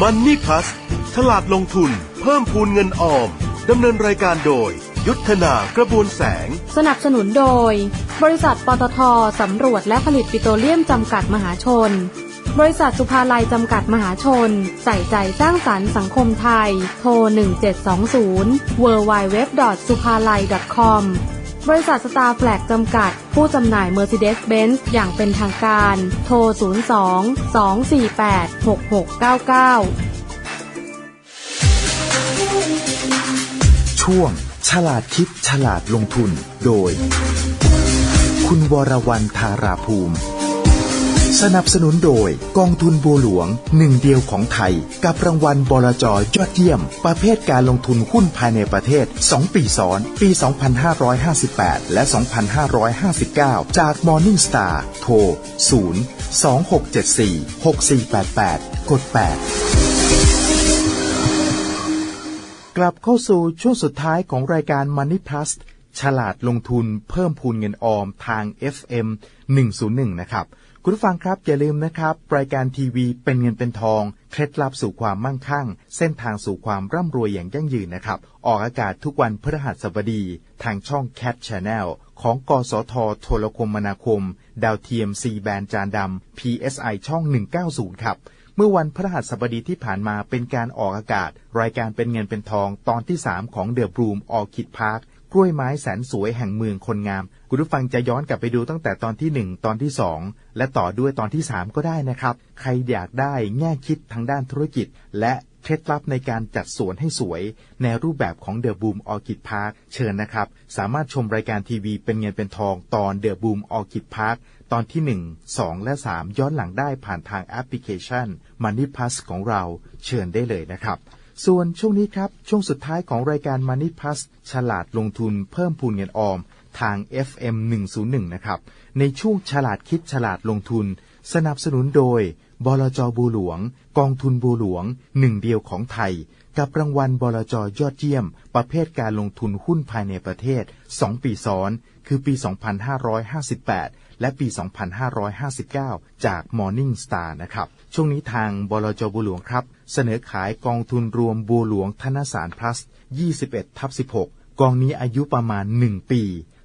มันนี่พัสฉลาดลงทุน เพิ่มพูนเงินออม ดำเนินรายการโดย ยุทธนากระบวนแสง สนับสนุนโดย บริษัทปตทสำรวจและผลิตปิโตรเลียมจำกัดมหาชน บริษัทสุภาลัยจำกัดมหาชน ใส่ใจสร้างสรรค์สังคมไทย โทร 1720 w w w s u p a l a i com บริษัทสตาร์แฟลกจำกัด ผู้จำหน่าย Mercedes-Benz อย่างเป็นทางการ โทร 02 248 6699 ช่วง ฉลาดคิดฉลาดลงทุน โดย คุณวรวรรณธาราภูมิ สนับสนุนโดยกองทุนบัวหลวงหนึ่งเดียวของไทย กับรางวัลบลจยอดเยี่ยม ประเภทการลงทุนหุ้นภายในประเทศ 2 ปีซ้อน ปี 2558 และ 2559 จาก Morning Star โทร 0 2674 6488 กด 8 กลับเข้าสู่ช่วงสุดท้ายของรายการ Money Plus ฉลาดลงทุนเพิ่มพูนเงินออมทาง FM 101 นะครับ คุณผู้ฟังครับอย่าลืมนะครับ รายการทีวีเป็นเงินเป็นทอง เคล็ดลับสู่ความมั่งคั่ง เส้นทางสู่ความร่ำรวยอย่างยั่งยืนนะครับ ออกอากาศทุกวันพฤหัสบดี ทางช่อง Cat Channel ของ กสทโทรคมนาคม ดาวเทียม C แบนจานดำ PSI ช่อง 190 ครับ เมื่อวันพฤหัสบดีที่ผ่านมาเป็นการออกอากาศ รายการเป็นเงินเป็นทองตอนที่ 3 ของเดอะบรูมออคิดพาร์ค กล้วยไม้แสนสวยแห่งเมืองคนงาม คุณผู้ฟังจะย้อนกลับไปดูตั้งแต่ตอนที่ 1 ตอนที่ 2 และต่อด้วยตอนที่ 3 ก็ได้นะครับ ใครอยากได้แง่คิดทางด้านธุรกิจ และเคล็ดลับในการจัดสวนให้สวย ในรูปแบบของเดอะบูมออคิดพาร์คเชิญนะครับ สามารถชมรายการทีวีเป็นเงินเป็นทองตอนเดอะบูมออคิดพาร์คตอนที่ 1 2 และ 3 ย้อนหลังได้ผ่านทางแอปพลิเคชัน Money Plus ของเราเชิญได้เลยนะครับ ส่วนช่วงนี้ครับ ช่วงสุดท้ายของรายการ Money Plus ฉลาดลงทุนเพิ่มพูนเงินออม ทาง FM 101 นะครับ ในช่วงฉลาดคิดฉลาดลงทุน สนับสนุนโดยบลจบูหลวง กองทุนบูหลวง หนึ่งเดียวของไทย กับรางวัลบลจยอดเยี่ยม ประเภทการลงทุนหุ้นภายในประเทศ 2 ปีซ้อน คือปี 2558และปี 2559 จาก Morning Star นะครับ ช่วงนี้ทางบลจบัวหลวงครับ เสนอขายกองทุนรวมบัวหลวงธนสาร plus 21ทับ16 กองนี้อายุประมาณ 1 ปี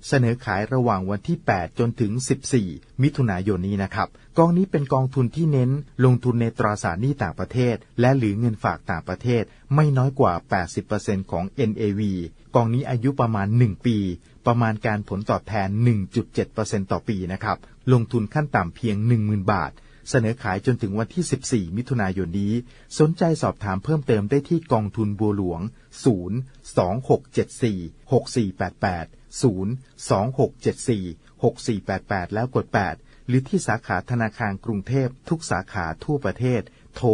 เสนอขายระหว่างวันที่ 8 จนถึง 14 มิถุนายนนี้นะครับ กองนี้เป็นกองทุนที่เน้นลงทุนในตราสารหนี้ต่างประเทศ และหรือเงินฝากต่างประเทศ ไม่น้อยกว่า 80%ของ NAV กองนี้อายุประมาณ 1 ปี ประมาณการผลตอบแทน 1.7%ต่อปีนะครับ ลงทุนขั้นต่ำเพียง 10,000 บาท เสนอขายจนถึงวันที่ 14 มิถุนายนนี้ สนใจสอบถามเพิ่มเติมได้ที่กองทุนบัวหลวง 0 2674 6488 0 2674 6488 แล้วกด 8 หรือที่สาขาธนาคารกรุงเทพทุกสาขาทั่วประเทศ โทร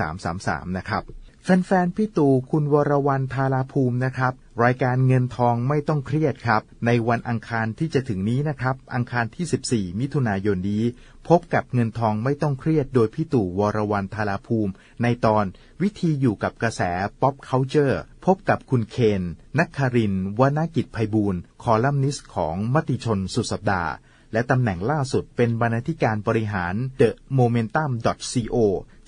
1333 นะครับ แฟนๆ พี่ตู่คุณวรวรรณธาราภูมินะครับ รายการเงินทองไม่ต้องเครียดครับ ในวันอังคารที่จะถึงนี้นะครับ อังคารที่ 14 มิถุนายนนี้ พบกับเงินทองไม่ต้องเครียดโดยพี่ตู่วรวรรณธาราภูมิ ในตอนวิธีอยู่กับกระแส pop culture พบกับคุณเคนนักคารินวนากิจไพบูลคอลัมนิสต์ของมติชนสุดสัปดาห์ และตำแหน่งล่าสุดเป็นบรรณาธิการบริหาร The Momentum co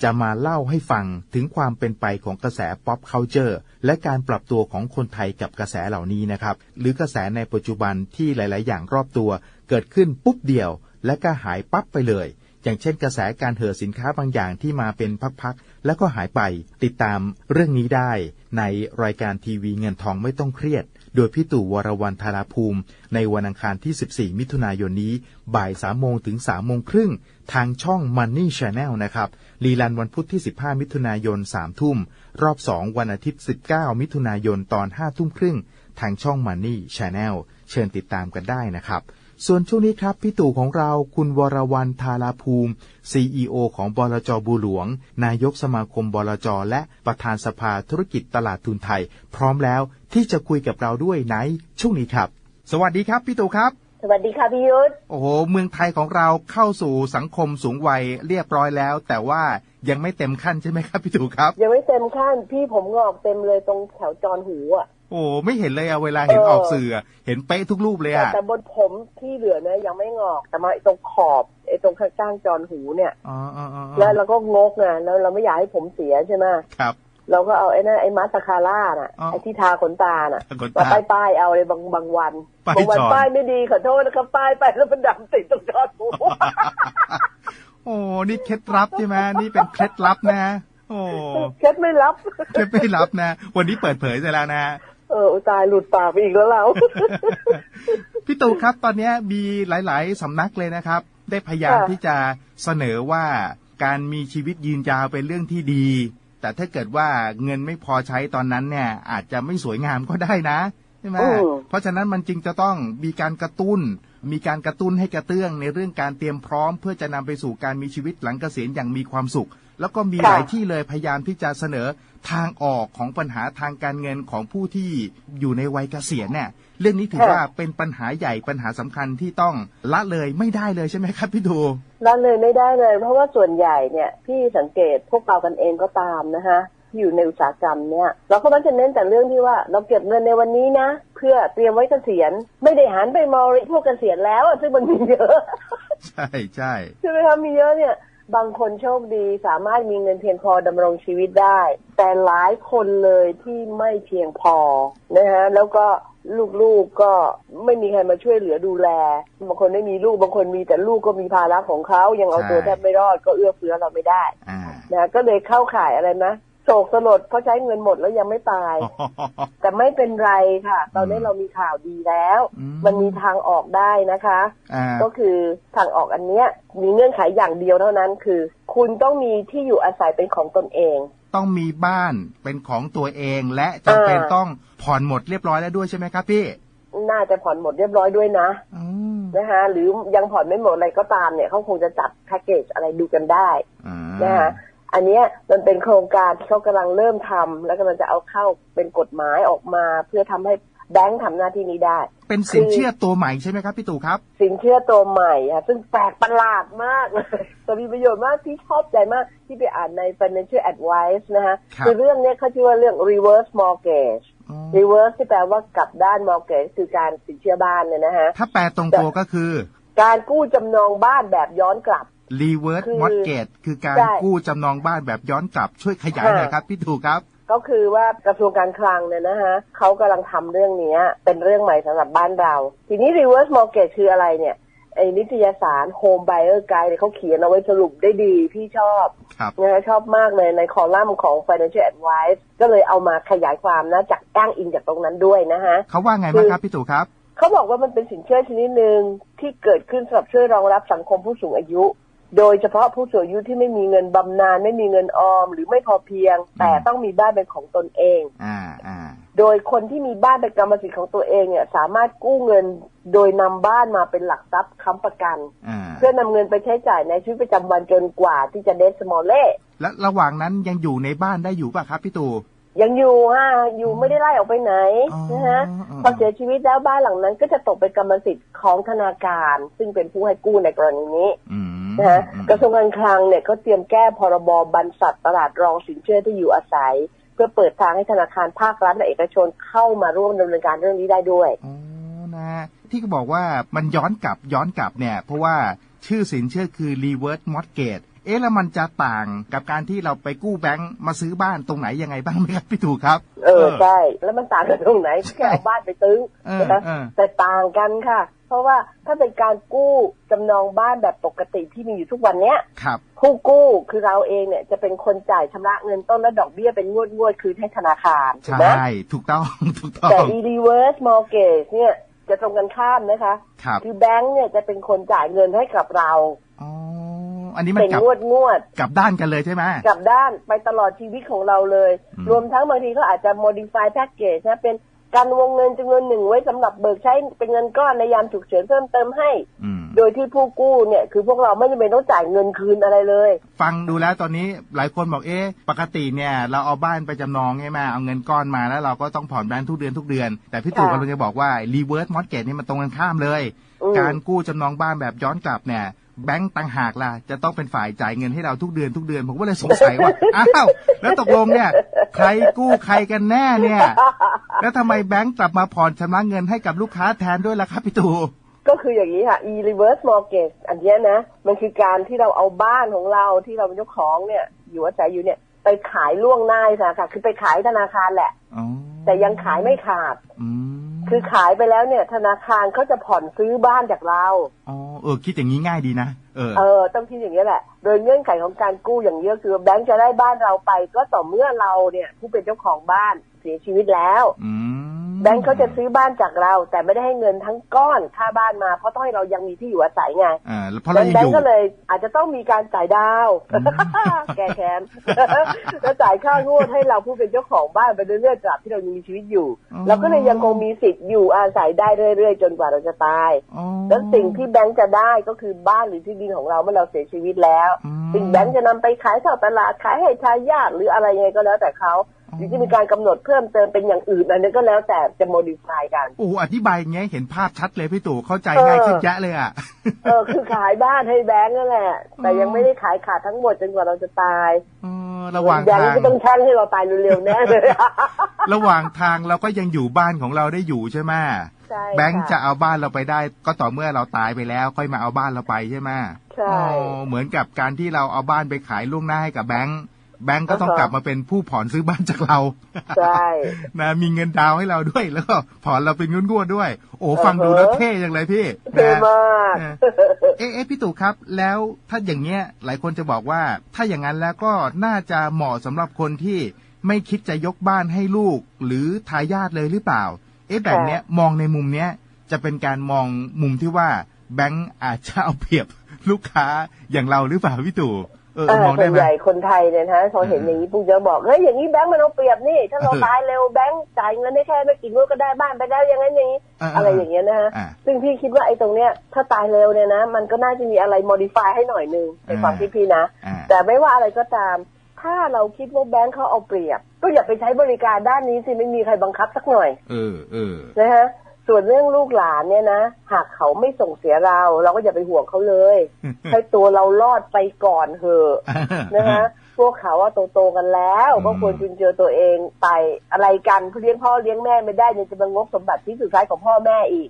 จะมาเล่าให้ฟังถึงความเป็นไปของกระแส pop culture และการปรับตัวของคนไทยกับกระแสเหล่านี้นะครับ หรือกระแสในปัจจุบันที่หลาย ๆ อย่างรอบตัวเกิดขึ้นปุ๊บเดียว และก็หายปั๊บไปเลย อย่างเช่นกระแสการเห่อสินค้าบางอย่างที่มาเป็นพัก ๆ แล้วก็หายไป ติดตามเรื่องนี้ได้ในรายการทีวีเงินทองไม่ต้องเครียด โดยพี่ตู่วรวรรณธาราภูมิ ในวันอังคารที่ 14 มิถุนายนนี้ บ่าย3โมงถึง3โมงครึ่ง ทางช่อง Money Channel นะครับรีลันวันพุธที่ 15 มิถุนายน 3 ทุ่ม รอบ 2 วันอาทิตย์ 19 มิถุนายนตอน 5 ทุ่มครึ่ง ทางช่อง Money Channel เชิญติดตามกันได้นะครับ ส่วนช่วงนี้ครับ พี่ตู่ของเราคุณวรวรรณธาราภูมิ CEO ของบลจบูหลวง นายกสมาคมบลจและประธานสภาธุรกิจตลาดทุนไทย พร้อมแล้วที่จะคุยกับเราด้วยในช่วงนี้ครับ สวัสดีครับพี่ตู่ครับ สวัสดีค่ะพี่ยุทธโอ้โหเมืองไทยของเราเข้าสู่สังคมสูงวัยเรียบร้อยแล้ว แต่ว่ายังไม่เต็มขั้นใช่ไหมครับพี่ตู่ครับ ยังไม่เต็มขั้นพี่ผมงอกเต็มเลยตรงแถวจรหูอะ โอ้ไม่เห็นเลยอะเวลาเห็นเออออกสื่ออะเห็นเป๊ะทุกรูปเลยแต่อะแต่บนผมที่เหลือเนี่ยยังไม่งอกแต่มาตรงขอบไอ้ตรงข้างๆจอนหูเนี่ยอ๋ออ๋ออ๋อแล้วเราก็งกไงแล้วเราไม่อยากให้ผมเสียใช่ไหมครับ เราก็เอาไอ้นั่นไอ้มาสคาร่าน่ะอ๋อไอ้ที่ทาขนตาน่ะขนมาตาป้ายป้ายๆเอาเลยบางบางวันป้ายบางวันจอนป้ายไม่ดีขอโทษนะครับป้ายไปแล้วมันดำติดตรงจอนหูโอ้นี่เคล็ดลับใช่ไหมนี่เป็นเคล็ดลับนะโอ้เคล็ดไม่รับเคล็ดไม่ลับนะ วันนี้เปิดเผยเสร็จแล้วนะ เออตายหลุดปากไปอีกแล้วเราพี่ตู่ครับตอนนี้มีหลาย ๆสำนักเลยนะครับ ได้พยายามค่ะที่จะเสนอว่าการมีชีวิตยืนยาวเป็นเรื่องที่ดี แต่ถ้าเกิดว่าเงินไม่พอใช้ตอนนั้นเนี่ย อาจจะไม่สวยงามก็ได้นะใช่ไหมอืมเพราะฉะนั้นมันจึงจะต้องมีการกระตุ้น มีการกระตุ้นให้กระเตื้องในเรื่องการเตรียมพร้อม เพื่อจะนำไปสู่การมีชีวิตหลังเกษียณอย่างมีความสุข แล้วก็มีหลายที่เลยพยายามที่จะเสนอทางออกของปัญหาทางการเงินของผู้ที่อยู่ในวัยเกษียณเนี่ยเรื่องนี้ถือว่าเป็นปัญหาใหญ่ปัญหาสำคัญที่ต้องละเลยไม่ได้เลยใช่ไหมครับพี่ดูนั่นเลยไม่ได้เลย เพราะว่าส่วนใหญ่เนี่ยพี่สังเกตพวกเรากันเองก็ตามนะคะที่อยู่ในอุตสาหกรรมเนี่ยเราก็มักจะเน้นแต่เรื่องที่ว่าเราเก็บเงินในวันนี้นะ เพื่อเตรียมไว้เกษียณ ไม่ได้หันไปมองพวกเกษียณแล้วอะซึ่งมันมีเยอะ ใช่ใช่ใช่ไหมคะมีเยอะเนี่ย บางคนโชคดีสามารถมีเงินเพียงพอดำรงชีวิตได้ แต่หลายคนเลยที่ไม่เพียงพอนะฮะแล้วก็ลูกๆก็ไม่มีใครมาช่วยเหลือดูแลบางคนไม่มีลูกบางคนมีแต่ลูกก็มีภาระของเขายังเอาตัวแทบไม่รอดก็เอื้อเฟื้อเราไม่ได้อ่านะก็เลยเข้าข่ายอะไรนะโศกสลดเพราะใช้เงินหมดแล้วยังไม่ตาย แต่ไม่เป็นไรค่ะ ตอนนี้เรามีข่าวดีแล้วอืมมันมีทางออกได้นะคะอ่าก็คือทางออกอันเนี้ย มีเงื่อนไขอย่างเดียวเท่านั้นคือ คุณต้องมีที่อยู่อาศัยเป็นของตนเอง ต้องมีบ้านเป็นของตัวเองและจำเป็นอ่าต้องผ่อนหมดเรียบร้อยแล้วด้วยใช่ไหมครับพี่น่าจะผ่อนหมดเรียบร้อยด้วยนะอืมนะคะหรือยังผ่อนไม่หมดอะไรก็ตามเนี่ยเขาคงจะจัดแพ็กเกจอะไรดูกันได้อ่านะคะ อันเนี้ยมันเป็นโครงการที่เขากำลังเริ่มทำแล้วกำลังจะเอาเข้าเป็นกฎหมายออกมา เพื่อทำให้แบงค์ทำหน้าที่นี้ได้ เป็นสินเชื่อตัวใหม่ใช่ไหมครับพี่ตู่ครับ สินเชื่อตัวใหม่ค่ะซึ่งแปลกประหลาดมากเลยแต่มีประโยชน์มากที่ชอบใจมากที่ไปอ่านใน Financial Advice นะคะครับอเรื่องเนี้ยเขาชื่อว่าเรื่อง reverse mortgage อ๋อ reverse ที่แปลว่ากลับด้าน mortgage คือการสินเชื่อบ้านเนี่ยนะฮะถ้าแปลตรงตัวก็คือ การกู้จำนองบ้านแบบย้อนกลับ reverse คือ mortgage คือการใช่กู้จำนองบ้านแบบย้อนกลับช่วยขยายหน่อยครับ พี่ตู่ครับก็คือว่ากระทรวงการคลังเนี่ยนะฮะเขากำลังทำเรื่องเนี้ยเป็นเรื่องใหม่สำหรับบ้านเรา ทีนี้ reverse mortgage คืออะไรเนี่ยไอ้นิตยสาร home buyer guide เนี่ยเขาเขียนเอาไว้สรุปได้ดี พี่ชอบครับนะฮะชอบมากเลยในคอลัมน์ของ Financial Advice ก็เลยเอามาขยายความนะจากอ้างอิงจากตรงนั้นด้วยนะฮะเขาว่าไงบ้างครับพี่ตู่ครับ เขาบอกว่ามันเป็นสินเชื่อชนิดหนึ่งที่เกิดขึ้นสำหรับช่วยรองรับสังคมผู้สูงอายุ โดยเฉพาะผู้สูงอายุที่ไม่มีเงินบำนาญไม่มีเงินออม หรือไม่พอเพียง แต่ต้องมีบ้านเป็นของตนเองอ่าอ่าโดยคนที่มีบ้านเป็นกรรมสิทธิ์ของตัวเองเนี่ย สามารถกู้เงินโดยนำบ้านมาเป็นหลักทรัพย์ค้ำประกันอ่าเพื่อนำเงินไปใช้จ่ายในชีวิตประจำวันจนกว่าที่จะเดสมอลเล่และระหว่างนั้นยังอยู่ในบ้านได้อยู่ป่ะครับพี่ตู่ยังอยู่ฮะอยู่ไม่ได้ไล่ออกไปไหนอ๋อนะฮะอ๋อพอเสียชีวิตแล้วบ้านหลังนั้นก็จะตกเป็นกรรมสิทธิ์ของธนาคาร ซึ่งเป็นผู้ให้กู้ในกรณีนี้อืม นะฮะอืมกระทรวงการคลังเนี่ยก็เตรียมแก้พรบบรรษัทตลาดรองสินเชื่อที่อยู่อาศัย เพื่อเปิดทางให้ธนาคารภาครัฐและเอกชนเข้ามาร่วมดำเนินการเรื่องนี้ได้ด้วยอ๋อนะที่ก็บอกว่ามันย้อนกลับย้อนกลับเนี่ย เพราะว่าชื่อสินเชื่อคือ reverse mortgage เอ๊ะแล้วมันจะต่างกับการที่เราไปกู้แบงก์มาซื้อบ้านตรงไหนยังไงบ้างไหมครับพี่ตู่ครับ เออใช่ แล้วมันต่างกันตรงไหนแค่เอาบ้านไปตึ้งเออนะคะเออแต่ต่างกันค่ะ เพราะว่าถ้าเป็นการกู้จำนองบ้านแบบปกติที่มีอยู่ทุกวันเนี้ยครับผู้กู้คือเราเองเนี่ยจะเป็นคนจ่ายชำระเงินต้นและดอกเบี้ยเป็นงวดงวดๆคืนให้ธนาคารถูกไหมใช่ถูกต้องถูกต้อแต่ง e reverse mortgage เนี่ยจะตรงกันข้ามนะคะครับคือแบงก์เนี่ยจะเป็นคนจ่ายเงินให้กับเรา อ๋ออันนี้มันเป็นกลับงวดงวด กลับด้านกันเลยใช่ไหมๆกลับด้านไปตลอดชีวิตของเราเลย อืม รวมทั้งบางทีก็อาจจะ modify package นะ เป็นการวงเงินจำนวนหนึ่งไว้สำหรับเบิกใช้เป็นเงินก้อนในยามฉุกเฉินเพิ่มเติมให้ อืม โดยที่ผู้กู้เนี่ยคือพวกเราไม่จำเป็นต้องจ่ายเงินคืนอะไรเลย ฟังดูแล้วตอนนี้หลายคนบอกเอ๊ะปกติเนี่ย เราเอาบ้านไปจำนองใช่ไหมเอาเงินก้อนมาแล้วเราก็ต้องผ่อนแบงค์ทุกเดือนทุกเดือน แต่พี่ตู่ค่ะกำลังจะบอกว่า reverse mortgage นี่มันตรงกันข้ามเลย อืม การกู้จำนองบ้านแบบย้อนกลับเนี่ย แบงก์ต่างหากล่ะ จะต้องเป็นฝ่ายจ่ายเงินให้เราทุกเดือนทุกเดือน ผมก็เลยสงสัยว่า อ้าว แล้วตกลงเนี่ย ใครกู้ใครกันแน่เนี่ย แล้วทำไมแบงก์กลับมาผ่อนชำระเงินให้กับลูกค้าแทนด้วยล่ะครับพี่ตู่ก็คืออย่างนี้ค่ะ e reverse mortgage อันเนี้ยนะ มันคือการที่เราเอาบ้านของเราที่เราเป็นเจ้าของเนี่ย อยู่อาศัยอยู่เนี่ย ไปขายล่วงหน้าธนาคารคือไปขายธนาคารแหละอ๋อแต่ยังขายไม่ขาด อืม คือขายไปแล้วเนี่ย ธนาคารเขาจะผ่อนซื้อบ้านจากเรา อ๋อเออ คิดอย่างนี้ง่ายดีนะ เออ เออ ต้องคิดอย่างนี้ยแหละ โดยเงื่อนไขของการกู้อย่างเดียวคือแบงก์จะได้บ้านเราไป ก็ต่อเมื่อเราเนี่ย ผู้เป็นเจ้าของบ้านเสียชีวิตแล้ว อืม แบงก์เขาจะซื้อบ้านจากเรา แต่ไม่ได้ให้เงินทั้งก้อนค่าบ้านมาเพราะต้องให้เรายังมีที่อยู่อาศัยไงอ่าแล้วเพราะเรายังแบองยู่ก์ก็เลยอาจจะต้องมีการจ่ายดาวอืมแก้แค้นแล้วจ่ายค่างวดให้เราผู้เป็นเจ้าของบ้านไปเรื่อยๆตราบที่เรายังมีชีวิตอยู่เราก็เลยยังคงมีสิทธิ์อยู่อาศัยได้เรื่อยๆ จนกว่าเราจะตายอ๋อแล้วสิ่งที่แบงก์จะได้ก็คือบ้านหรือที่ดินของเราเมื่อเราเสียชีวิตแล้วอืมสิ่งแบงก์จะนำไปขายท่อตลาดขายให้ทายาทหรืออะไรยังไงก็แล้วแต่เขาอ๋อ หรือจะมีการกำหนดเพิ่มเติมเป็นอย่างอื่นอันนี้ก็แล้วแต่จะโมดิฟายกันโอ้โหอธิบายอย่างเงี้ยเห็นภาพชัดเลยพี่ตู่เข้าใจง่ายขึ้นเยอะเลยอะเออคือขายบ้านให้แบงก์นั่นแหละแต่ยังไม่ได้ขายขาดทั้งหมดจนกว่าเราจะตายเออระหว่างแบงทาก์งก็ต้องแช่งให้เราตายเร็วๆแน่เลยระหว่างทางเราก็ยังอยู่บ้านของเราได้อยู่ใช่ไหมใช่แบงค์ค่จะเอาบ้านเราไปได้ ก็ต่อเมื่อเราตายไปแล้ว ค่อยมาเอาบ้านเราไปใช่ไหมใช่อ๋อเหมือนกับการที่เราเอาบ้านไปขายล่วงหน้าให้กับแบงค์ แบงค์ก็ต้องอ่าฮะกลับมาเป็นผู้ผ่อนซื้อบ้านจากเราใช่นะมีเงินดาวน์ให้เราด้วย แล้วก็ผ่อนเราเป็นงวดๆด้วย โอ้ฟังดูอ่าฮะแล้วเท่จังเลยพี่เท่นะมากเออเอ๊ะเอ๊ะพี่ตู่ครับ แล้วถ้าอย่างเงี้ยหลายคนจะบอกว่า ถ้าอย่างนั้นแล้วก็น่าจะเหมาะสำหรับคนที่ไม่คิดจะยกบ้านให้ลูก หรือทายาทเลยหรือเปล่า เอ๊ะแบบเนี้ยมองในมุมเนี้ยจะเป็นการมองมุมที่ว่าแบงก์อาจจะเอาเปรียบลูกค้าอย่างเราหรือเปล่าพี่ตู่ เออเออมองส่ได้วนไหม ใหญ่คนไทยเนี่ยนะพอเห็นเอออย่างนี้ปุ๊บจะบอกเฮ้ยอย่างนี้แบงก์มันเอาเปรียบนี่ถ้าเราเออตายเร็วแบงก์จ่ายเงินได้แค่ไม่กี่งวดก็ได้บ้านไปแล้วอย่างนั้นอย่างนี้เออเออออะไรอย่างเงี้ยนะฮะอ่า ซึ่งพี่คิดว่าไอ้ตรงเนี้ยถ้าตายเร็วเนี่ยนะมันก็น่าจะมีอะไร modify ให้หน่อยนึงในความอ่าคิดพี่นะ อ่า แต่ไม่ว่าอะไรก็ตาม ถ้าเราคิดว่าแบงก์เขาเอาเปรียบ ก็อย่าไปใช้บริการด้านนี้สิไม่มีใครบังคับสักหน่อยเออเออ นะฮะ ส่วนเรื่องลูกหลานเนี่ยนะหากเขาไม่ส่งเสียเรา เราก็อย่าไปห่วงเขาเลย ให้ตัวเรารอดไปก่อนเถอะนะฮะพวกเขาว่าโตๆกันแล้วอืมก็ควรจุนเจือตัวเองไปอะไรกันเลี้ยงพ่อเลี้ยงแม่ไม่ได้ยังจะมางบสมบัติที่สุดท้ายของพ่อแม่อีก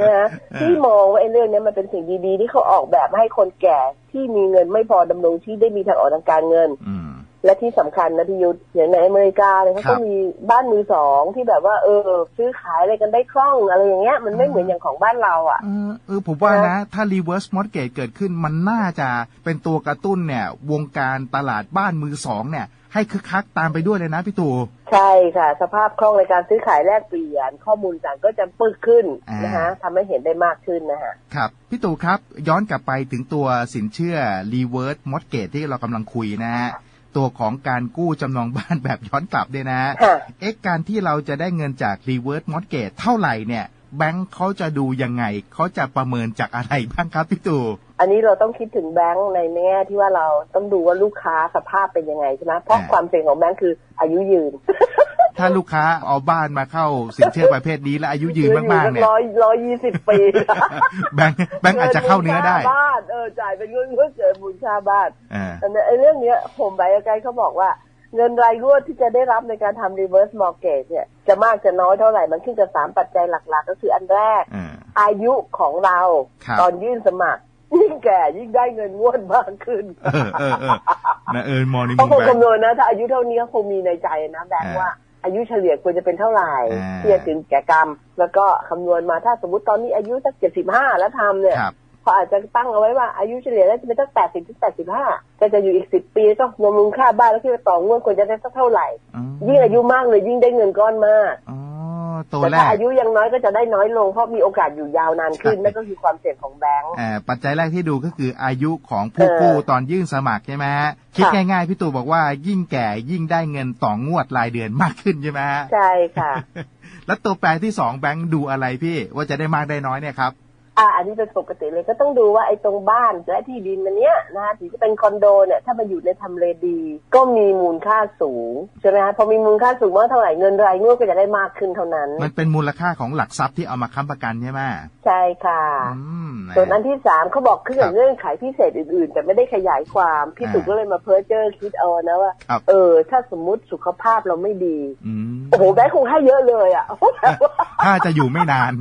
นะฮะที่มองว่าไอ้เรื่องเนี้ยมันเป็นสิ่งดีๆ ที่เขาออกแบบให้คนแก่ที่มีเงินไม่พอดำรงชีพได้มีทางออกทางการเงินอืม และที่สำคัญนะพี่ยุทธอย่างในอเมริกาเนี่ยเขาครัก็บมีบ้านมือสองที่แบบว่า เออ ซื้อขายอะไรกันได้คล่องอะไรอย่างเงี้ยมันไม่อืมเหมือนอย่างของบ้านเราอะเออเออผมว่านะ ถ้า reverse mortgage เกิดขึ้นมันน่าจะเป็นตัวกระตุ้นเนี่ย วงการตลาดบ้านมือสองเนี่ย ให้คึกคักตามไปด้วยเลยนะพี่ตู่ใช่ค่ะ สภาพคล่องในการซื้อขายแลกเปลี่ยน ข้อมูลต่างก็จะปึกขึ้นอ่านนะคะทำให้เห็นได้มากขึ้นนะฮะครับพี่ตู่ครับย้อนกลับไปถึงตัวสินเชื่อ reverse mortgage ที่เรากำลังคุยนะฮะ ตัวของการกู้จำนองบ้านแบบย้อนกลับเนี่ยนะค่ะเอ๊ะการที่เราจะได้เงินจาก reverse mortgage เท่าไหร่เนี่ยแบงค์เขาจะดูยังไง เขาจะประเมินจากอะไรบ้างครับพี่ตู่อันนี้เราต้องคิดถึงแบงค์ในแง่ที่ว่าเราต้องดูว่าลูกค้าสภาพเป็นยังไงใช่ไหมเพราะอ่าความเสี่ยงของแบงค์คืออายุยืน ถ้าลูกค้าเอาบ้านมาเข้าสินเชื่อประเภทนี้และอายุยืนมากๆเนี่ยร้อยร้อยยี่สิบปี แบงค์แบงค์อาจจะเข้าเนื้อได้งิค่บ้านเออจ่ายเป็นเงินเพื่อเกิดมูลค่าบ้านอ่าแต่ในไอ้เรื่องเนี้ยผมใบไกด์เขาบอกว่าเงินรายงวดที่จะได้รับในการทำ reverse mortgage เนี่ย จะมากจะน้อยเท่าไหร่ มันขึ้นกับสามปัจจัยหลัก ๆ ก็คืออันแรกอ่าอายุของเราครับตอนยื่นสมัคร ยิ่งแก่ยิ่งได้เงินงวดมากขึ้น เออเออเออนะเออมองในมุเขามคงแบงค์คำนวณนะ ถ้าอายุเท่านี้เขาคงมีในใจนะแบงค์อ่าว่า อายุเฉลี่ยควรจะเป็นเท่าไหร่อ่าที่จะถึงแก่กรรม แล้วก็คำนวณมาถ้าสมมติตอนนี้อายุสักเจ็ดสิบห้าแล้วทำเนี่ยครับเขาอาจจะตั้งเอาไว้ว่าอายุเฉลี่ยแล้วจะเป็นตั้งแปดสิบถึงแปดสิบห้าก็จะอยู่อีกสิบปีก็รวมมูลค่าบ้านแล้วที่จะต่องวดควรจะได้สักเท่าไหร่อ๋อยิ่งอายุมากเลยยิ่งได้เงินก้อนมากอ๋อ ตัวแต่แรถ้ากอายุยังน้อยก็จะได้น้อยลงเพราะมีโอกาสอยู่ยาวนานขึ้นนั่นก็คือความเสี่ยงของแบงก์อ่าปัจจัยแรกที่ดูก็คืออายุของผู้เออกู้ตอนยื่นสมัครใช่ไหมฮะคิดค่ะง่ายๆพี่ตู่บอกว่ายิ่งแก่ยิ่งได้เงินต่องวดรายเดือนมากขึ้นใช่ไหมฮะใช่ค่ะ แล้วตัวแปรที่สองแบงค์ดูอะไรพี่ว่าจะได้มากได้น้อยเนี่ยครับ อ่า อันนี้เป็นปกติเลยก็ต้องดูว่าไอ้ตรงบ้านและที่ดินมันเนี้ยนะถึงจะเป็นคอนโดเนี่ยถ้ามันอยู่ในทำเลดี ก็มีมูลค่าสูงใช่ไหมฮะพอมีมูลค่าสูงมากเท่าไหร่เงินรายงวดก็จะได้มากขึ้นเท่านั้น มันเป็นมูลค่าของหลักทรัพย์ที่เอามาค้ำประกันใช่ไหมใช่ค่ะอืมะส่วนอันที่สามเขาบอกขึ้นครักับบเงื่อนไขพิเศษอื่นๆ แต่ไม่ได้ขยายความพี่อ่าสุก็เลยมาเพ้อเจ้อคิดเอานะว่าครับเออ ถ้าสมมุติสุขภาพเราไม่ดีอืมโอ้โหแบงค์คงให้เยอะเลยอะแบบว่าถ้าจะอยู่ไม่นาน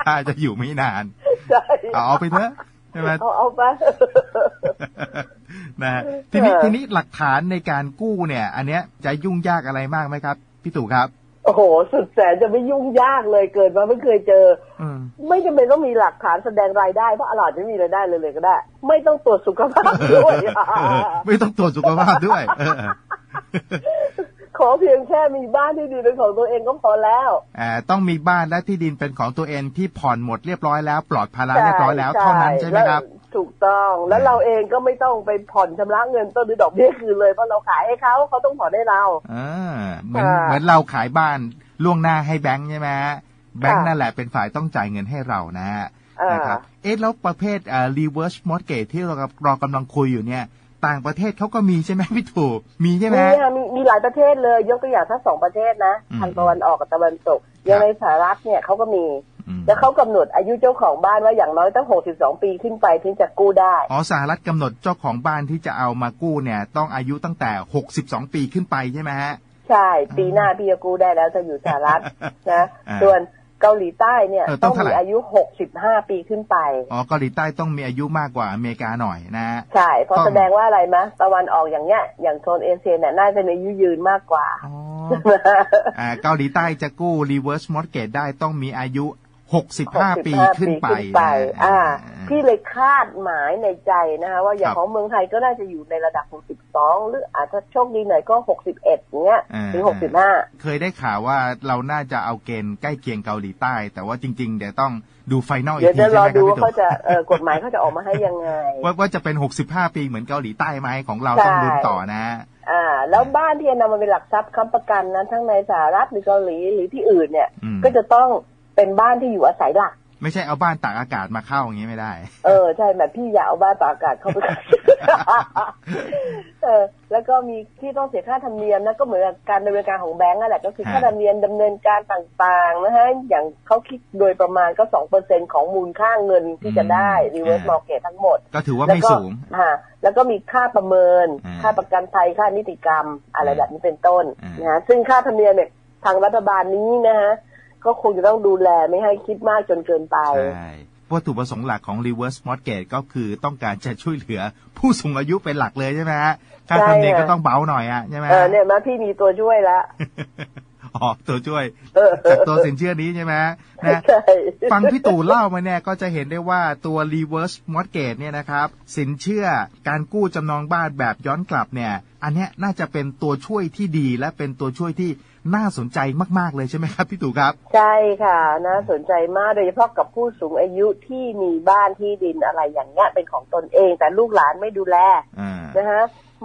ถ้าจะอยู่ไม่นานใช่เอาเอาไปเถอะใช่ไหมเอาเอาไปนะฮะทีนี้เออทีนี้หลักฐานในการกู้เนี่ย อันเนี้ยจะยุ่งยากอะไรมากไหมครับพี่ตู่ครับโอ้โห สุดแสนจะไม่ยุ่งยากเลยเกิดมาไม่เคยเจออืมไม่จำเป็นต้องมีหลักฐานแสดงรายได้เพราะอลอดไม่มีรายได้เลยเลยก็ได้ ไม่ต้องตรวจสุขภาพด้วยไม่ต้องตรวจสุขภาพด้วยเออ ขอเพียงแค่มีบ้านที่ดีเป็นของตัวเองก็พอแล้วอ่าต้องมีบ้านและที่ดินเป็นของตัวเองที่ผ่อนหมดเรียบร้อยแล้ว ปลอดภาระเรียบร้อยแล้วเท่านั้นใช่ไหมครับแล้วถูกต้องแล้วเราเองก็ไม่ต้องไปผ่อนชำระเงินต้นหรือดอกเบี้ยคืนเลยเพราะเราขายให้เขาเขาต้องผ่อนให้เราอ่าเหมือนค่ะเหมือนเราขายบ้านล่วงหน้าให้แบงค์ใช่ไหมฮะแบงค์ค่ะนั่นแหละเป็นฝ่ายต้องจ่ายเงินให้เรานะฮะอ่านนะครับเอ๊ะแล้วประเภทอ่า reverse mortgage ที่เราเรากำลังคุยอยู่เนี่ย ต่างประเทศเขาก็มีใช่ไหมพี่ถูกมีใช่ไหมมีค่ะมีมีหลายประเทศเลย ยกตัวอย่างทั้งสองประเทศนะอืมทางตะวันออกกับตะวันตกอย่างในสหรัฐเนี่ยเขาก็มีอืมแล้วเขากำหนดอายุเจ้าของบ้านว่าอย่างน้อยต้อง 62 ปีขึ้นไปถึงจะกู้ได้ อ๋อสหรัฐกำหนดเจ้าของบ้านที่จะเอามากู้เนี่ย ต้องอายุตั้งแต่ 62 ปีขึ้นไปใช่ไหมฮะ ใช่ ปีหน้าพี่จะกู้ได้แล้วจะอยู่สหรัฐนะอ่าส่วน เกาหลีใต้เนี่ย เออต้ต้อองงเท่าไหร่ มีอายุ65ปีขึ้นไป อ๋อเกาหลีใต้ต้องมีอายุมากกว่าอเมริกาหน่อยนะฮะ ใช่ เพราะต้อง แสดงว่าอะไรมะตะวันออกอย่างเงี้ย อย่างโซนเอเชียเนี่ยน่าจะมีอายุยืนมากกว่า อ๋อ อ่าเกาหลีใต้จะกู้ reverse mortgage ได้ต้องมีอายุ 65ปีขึ้นไปอ่าอ่า พี่เลยคาดหมายในใจนะคะว่าอย่าคงรับของเมืองไทยก็น่าจะอยู่ในระดับ 62 หรืออาจจะโชคดีหน่อยก็ 61เงี้ยอ่าถึง65 เคยได้ข่าวว่าเราน่าจะเอาเกณฑ์ใกล้เคียงเกาหลีใต้ แต่ว่าจริง ๆ เดี๋ยวต้องดูไฟนอลอีเดี๋ยกวทีจะรใช่อไหมครัดูบว่าพี่เขาตู่จะเอ่อกฎหมายเขาจะออกมาให้ยังไงว่าว่าจะเป็น 65 ปีเหมือนเกาหลีใต้ไหมของเราต้องใช่ลุ้นต่อนะอ่าแล้วบ้านที่จะนำมาเป็นหลักทรัพย์ค้ำประกันนั้นทั้งในสหรัฐหรือเกาหลีหรือที่อื่นเนี่ยอืมก็จะต้อง เป็นบ้านที่อยู่อาศัยหลัก ไม่ใช่เอาบ้านตากอากาศมาเข้าอย่างนี้ไม่ได้ เออใช่แบบพี่อยากเอาบ้านตากอากาศเข้าไปเออ แล้วก็มีที่ต้องเสียค่าธรรมเนียมนะก็เหมือนกับการดำเนินการของแบงก์นั่นแหละก็คือฮะค่าธรรมเนียมดำเนินการต่างๆนะฮะอย่างเขาคิดโดยประมาณก็สองเปอร์เซ็นของมูลค่าเงินที่จะได้ reverse mortgage ทั้งหมด ก็ถือว่าแล้วไม่ก็สูงอ่าแล้วก็มีค่าประเมินอ่าค่าประกันภัยค่านิติกรรม อะไรอ่าแบบนี้เป็นต้นอ่านนะฮะซึ่งค่าธรรมเนียมเนี่ยทางรัฐบาลนี้นะฮะ ก็คงจะต้องดูแลไม่ให้คิดมากจนเกินไปใช่วัตถุประสงค์หลักของ reverse mortgage ก็คือต้องการจะช่วยเหลือผู้สูงอายุเป็นหลักเลยใช่ไหมฮะค่าธรรมเนียมใช่ก็ต้องเบาหน่อยอะใช่ไหมเออเนี่ยมาพี่มีตัวช่วยแล้วอ๋อตัวช่วยเออจากตัวสินเชื่อนี้ใช่ไหมนะใช่ฟังพี่ตู่เล่ามาเนี่ยก็จะเห็นได้ว่าตัว reverse mortgage เนี่ยนะครับ สินเชื่อการกู้จำนองบ้านแบบย้อนกลับเนี่ย อันเนี้ยน่าจะเป็นตัวช่วยที่ดีและเป็นตัวช่วยที่ น่าสนใจมาก ๆ เลยใช่ไหมครับพี่ตู่ครับ ใช่ค่ะ น่าสนใจมากโดยเฉพาะกับผู้สูงอายุที่มีบ้านที่ดินอะไรอย่างเงี้ยเป็นของตนเอง แต่ลูกหลานไม่ดูแลอ่านะฮะ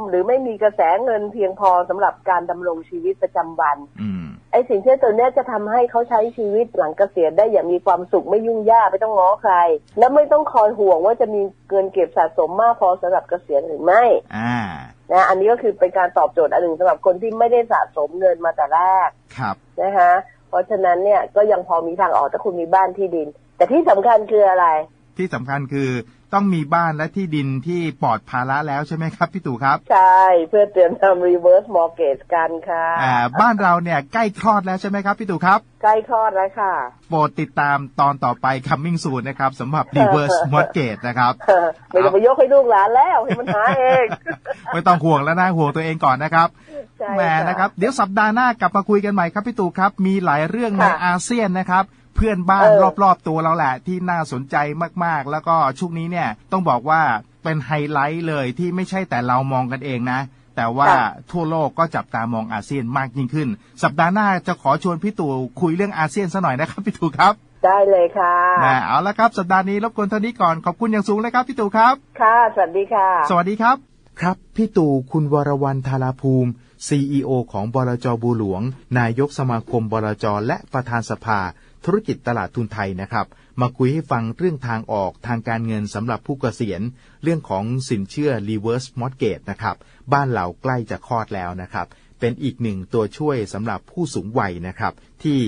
หรือไม่มีกระแสเงินเพียงพอสำหรับการดำรงชีวิตประจำวันอืม ไอ้สินเชื่อตัวเนี้ยจะทำให้เขาใช้ชีวิตหลังเกษียณได้อย่างมีความสุขไม่ยุ่งยากไม่ต้องง้อใคร และไม่ต้องคอยห่วงว่าจะมีเงินเก็บสะสมมากพอสำหรับเกษียณหรือไม่อ่านะอันนี้ก็คือเป็นการตอบโจทย์อันหนึ่งสำหรับคนที่ไม่ได้สะสมเงินมาแต่แรกครับนะคะเพราะฉะนั้นเนี่ยก็ยังพอมีทางออกถ้าคุณมีบ้านที่ดิน แต่ที่สำคัญคืออะไร ที่สำคัญคือ ต้องมีบ้านและที่ดินที่ปลอดภาระแล้วใช่ไหมครับพี่ตู่ครับ ใช่ เพื่อเตรียมทำ reverse mortgage กันค่ะอ่าบ้านเราเนี่ยใกล้คลอดแล้วใช่ไหมครับพี่ตู่ครับ ใกล้คลอดแล้วค่ะ โปรดติดตามตอนต่อไป coming soon นะครับสำหรับ reverse mortgage นะครับ ไม่ต้องไปยกให้ลูกหลานแล้วให้มันหาเอง ไม่ต้องห่วงแล้วนะห่วงตัวเองก่อนนะครับใช่แหมค่ะนะครับ เดี๋ยวสัปดาห์หน้ากลับมาคุยกันใหม่ครับพี่ตู่ครับ มีหลายเรื่องในค่ะอาเซียนนะครับเพื่อนบ้านเออรอบๆตัวเราแหละที่น่าสนใจมากๆ แล้วก็ช่วงนี้เนี่ยต้องบอกว่าเป็นไฮไลท์เลยที่ไม่ใช่แต่เรามองกันเองนะ แต่ว่าค่ะทั่วโลกก็จับตามองอาเซียนมากยิ่งขึ้น สัปดาห์หน้าจะขอชวนพี่ตู่คุยเรื่องอาเซียนซะหน่อยนะครับพี่ตู่ครับได้เลยค่ะนะเอาละครับ สัปดาห์นี้รบกวนเท่านี้ก่อน ขอบคุณอย่างสูงเลยครับพี่ตู่ครับ ค่ะ สวัสดีค่ะ สวัสดีครับ ครับ พี่ตู่คุณวรวรรณธาราภูมิ CEO ของบลจบูหลวง นายกสมาคมบลจและประธานสภา ธุรกิจตลาดทุนไทยนะครับ มาคุยให้ฟังเรื่องทางออกทางการเงินสำหรับผู้เกษียณ เรื่องของสินเชื่อ reverse mortgage นะครับ บ้านเราใกล้จะคลอดแล้วนะครับ เป็นอีกหนึ่งตัวช่วยสำหรับผู้สูงวัยนะครับ ที่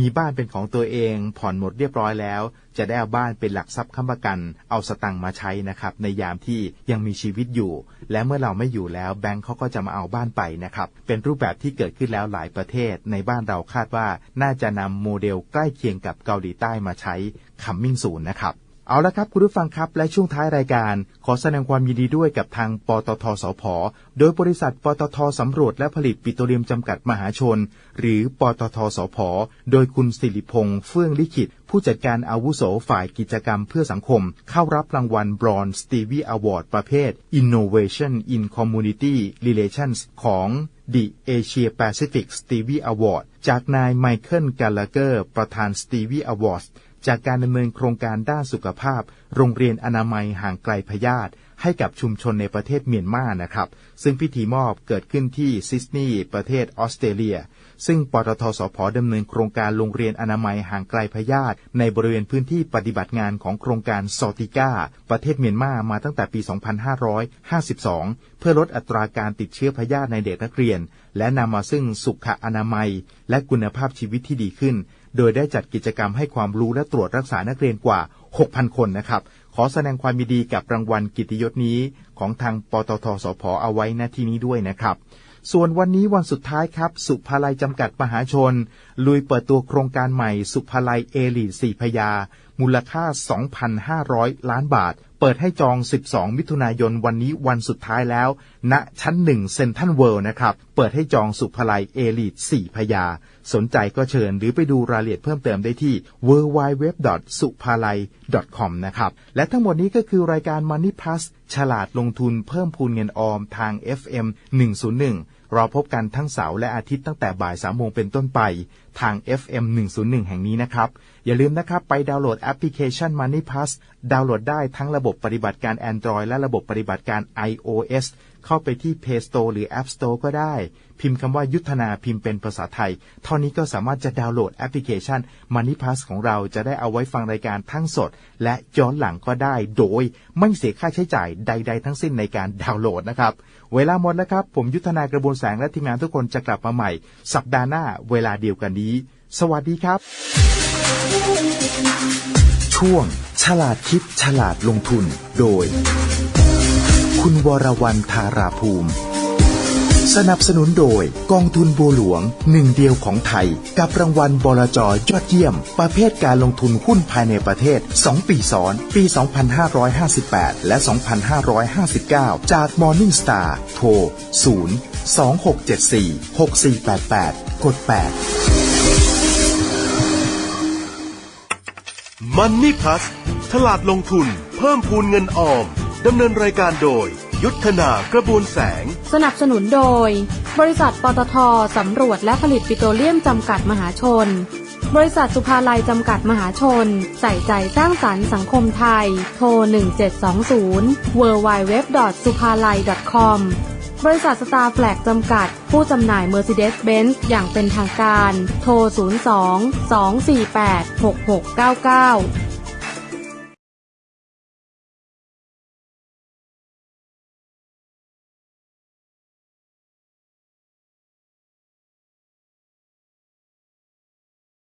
มีบ้านเป็นของตัวเอง ผ่อนหมดเรียบร้อยแล้ว จะได้เอาบ้านเป็นหลักทรัพย์ค้ำประกัน เอาสตังค์มาใช้นะครับ ในยามที่ยังมีชีวิตอยู่ และเมื่อเราไม่อยู่แล้วแบงค์เขาก็จะมาเอาบ้านไปนะครับ เป็นรูปแบบที่เกิดขึ้นแล้วหลายประเทศ ในบ้านเราคาดว่าน่าจะนำโมเดลใกล้เคียงกับเกาหลีใต้มาใช้คัมมิ่งสูนนะครับ เอาละครับคุณผู้ฟังครับและช่วงท้ายรายการ ขอแสดงความยินดีด้วยกับทางปตทสพโดยบริษัทปตทสำรวจและผลิตปิโตรเลียมจำกัดมหาชน หรือปตทสพโดยคุณสิริพงษ์เฟื่องลิขิต ผู้จัดการอาวุโสฝ่ายกิจกรรมเพื่อสังคม เข้ารับรางวัลบรอนสตีวีอวอร์ดประเภท Innovation in Community Relations ของ The Asia Pacific Stevie Award จากนายไมเคิลกาลาเกอร์ ประธาน Stevie Awards จากการดำเนินโครงการด้านสุขภาพ โรงเรียนอนามัยห่างไกลพยาธิให้กับชุมชนในประเทศเมียนมานะครับ ซึ่งพิธีมอบเกิดขึ้นที่ซิดนีย์ประเทศออสเตรเลีย ซึ่งปตทสพดำเนินโครงการโรงเรียนอนามัยห่างไกลพยาธิในบริเวณพื้นที่ปฏิบัติงานของโครงการซอติก้า ประเทศเมียนมามาตั้งแต่ปี 2552 เพื่อลดอัตราการติดเชื้อพยาธิในเด็กนักเรียน และนำมาซึ่งสุขอนามัย และคุณภาพชีวิตที่ดีขึ้น โดยได้จัดกิจกรรมให้ความรู้และตรวจรักษานักเรียนกว่า 6,000 คนนะครับ ขอแสดงความยินดีกับรางวัลกิติยศนี้ของทางปตทสพเอาไว้ณที่นี้ด้วยนะครับส่วนวันนี้วันสุดท้ายครับ สุภาลัยจำกัดมหาชน ลุยเปิดตัวโครงการใหม่ สุภาลัยเอลีสี่พยา มูลค่า 2,500 ล้านบาท เปิดให้จอง 12 มิถุนายนวันนี้วันสุดท้ายแล้ว ณ ชั้นหนึ่งเซ็นทรัลเวิลด์นะครับ เปิดให้จองสุภลัยเอลีสี่พยา สนใจก็เชิญหรือไปดูรายละเอียดเพิ่มเติมได้ที่ w w w s u p a l a i c o m นะครับ และทั้งหมดนี้ก็คือรายการ Money Plus ฉลาดลงทุนเพิ่มพูนเงินออมทาง FM 101 เราพบกันทั้งเสาร์และอาทิตย์ตั้งแต่บ่ายสามโมงเป็นต้นไป ทาง FM 101 แห่งนี้นะครับ อย่าลืมนะครับ ไปดาวน์โหลดแอปพลิเคชัน Money Pass ดาวน์โหลดได้ทั้งระบบปฏิบัติการ Android และระบบปฏิบัติการ iOS เข้าไปที่ Play Store หรือ App Store ก็ได้ พิมพ์คำว่ายุทธนาพิมพ์เป็นภาษาไทย เท่านี้ก็สามารถจะดาวน์โหลดแอปพลิเคชัน Money Plus ของเราจะได้เอาไว้ฟังรายการทั้งสด และย้อนหลังก็ได้ โดยไม่เสียค่าใช้จ่ายใด ๆ ทั้งสิ้นในการดาวน์โหลดนะครับ เวลาหมดแล้วครับ ผมยุทธนากระบวนแสงและทีมงานทุกคนจะกลับมาใหม่ สัปดาห์หน้าเวลาเดียวกันนี้ สวัสดีครับ ช่วง ฉลาดคิดฉลาดลงทุน โดย คุณวรวรรณธาราภูมิ สนับสนุนโดยกองทุนบัวหลวงหนึ่งเดียวของไทย กับรางวัลบลจยอดเยี่ยม ประเภทการลงทุนหุ้นภายในประเทศ 2 ปีซ้อน ปี 2558 และ 2559 จาก Morning Star โทร 0 2674 6488 กด 8 Money Plus ฉลาดลงทุนเพิ่มพูนเงินออม ดำเนินรายการโดย ยุทธนากระบวนแสง สนับสนุนโดย บริษัทปตทสำรวจและผลิตปิโตรเลียมจำกัดมหาชน บริษัทสุภาลัยจำกัดมหาชน ใส่ใจสร้างสรรค์สังคมไทย โทร 1720 w w w s u p a l a i com บริษัทสตาร์แฟลกจำกัด ผู้จำหน่าย Mercedes-Benz อย่างเป็นทางการ โทร 02 248 6699